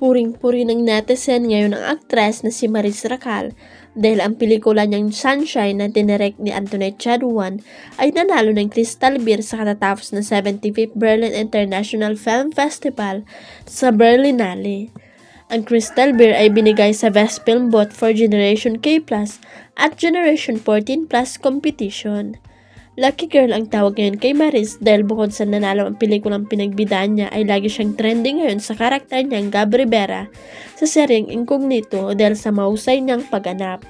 Puring-puri ng netizen ngayon ang aktres na si Maris Racal dahil ang pelikula niyang Sunshine na dinirect ni Antoinette Chaduan ay nanalo ng Crystal Beer sa katatapos ng 75th Berlin International Film Festival sa Berlinale. Ang Crystal Beer ay binigay sa Best Film Bot for Generation K+, at Generation 14 Plus competition. Lucky girl ang tawag ngayon kay Maris dahil bukod sa nanalo ang pelikulang pinagbidaan niya ay lagi siyang trending ngayon sa karakter niyang Gab Rivera sa seryeng Incognito dahil sa mahusay niyang pagganap.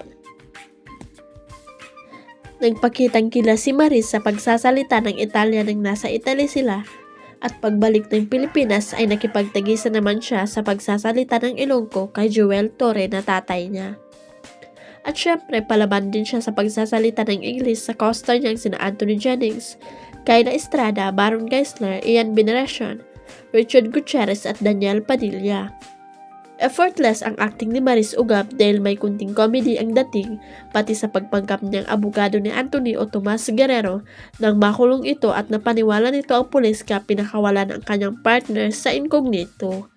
Nagpakitang kila si Maris sa pagsasalita ng Italia nang nasa Italy sila at pagbalik ng Pilipinas ay nakipagtagisa naman siya sa pagsasalita ng Ilonggo kay Joel Torre na tatay niya. At syempre, palaban din siya sa pagsasalita ng English sa co-star niyang sina Anthony Jennings, Kyla Estrada, Baron Geisler, Ian Veneracion, Richard Gutierrez at Daniel Padilla. Effortless ang acting ni Maris Ugap dahil may kunting comedy ang dating pati sa pagpanggap niyang abogado ni Anthony o Tomas Guerrero nang makulong ito at napaniwala nito ang pulis kaya pinakawalan ang kanyang partner sa incognito.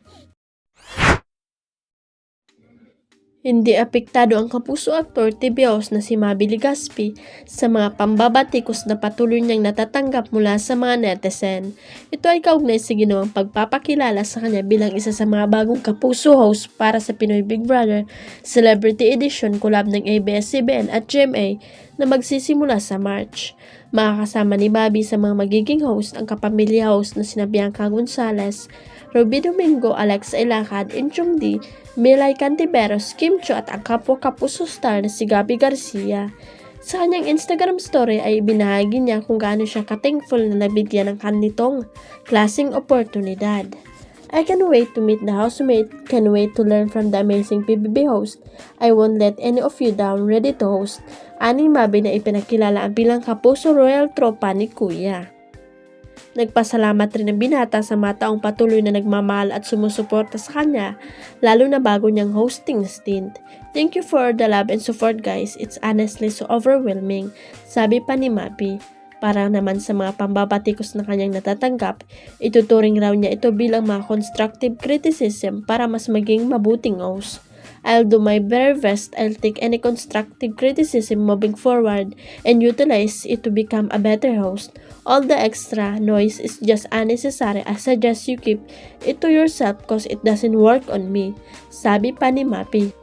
Hindi apektado ang kapuso aktor Tibios na si Mabi Ligaspi sa mga pambabatikos na patuloy niyang natatanggap mula sa mga netizen. Ito ay kaugnay sa ginawang pagpapakilala sa kanya bilang isa sa mga bagong kapuso host para sa Pinoy Big Brother Celebrity Edition collab ng ABS-CBN at GMA na magsisimula sa March. Makakasama ni Bobby sa mga magiging host ang kapamilya host na sina Bianca Gonzalez, Ruby Domingo, Alex Ilacad, Inchong D, Milay Cantiveros, Kim Cho at ang kapwa kapuso star na si Gabi Garcia. Sa kanyang Instagram story ay binahagi niya kung gaano siya ka-thankful na nabigyan ng kanitong klaseng oportunidad. I can wait to meet the housemate, can wait to learn from the amazing PBB host. I won't let any of you down, ready to host. Aning Mabi na ipinakilala ang bilang kapuso royal tropa ni Kuya. Nagpasalamat rin ang binata sa mga taong patuloy na nagmamahal at sumusuporta sa kanya, lalo na bago niyang hosting stint. Thank you for the love and support guys, it's honestly so overwhelming, sabi pa ni Mabi. Para naman sa mga pambabatikos na kanyang natatanggap, ituturing raw niya ito bilang mga constructive criticism para mas maging mabuting host. I'll do my very best. I'll take any constructive criticism moving forward and utilize it to become a better host. All the extra noise is just unnecessary. I suggest you keep it to yourself cause it doesn't work on me. Sabi pa ni Mapi.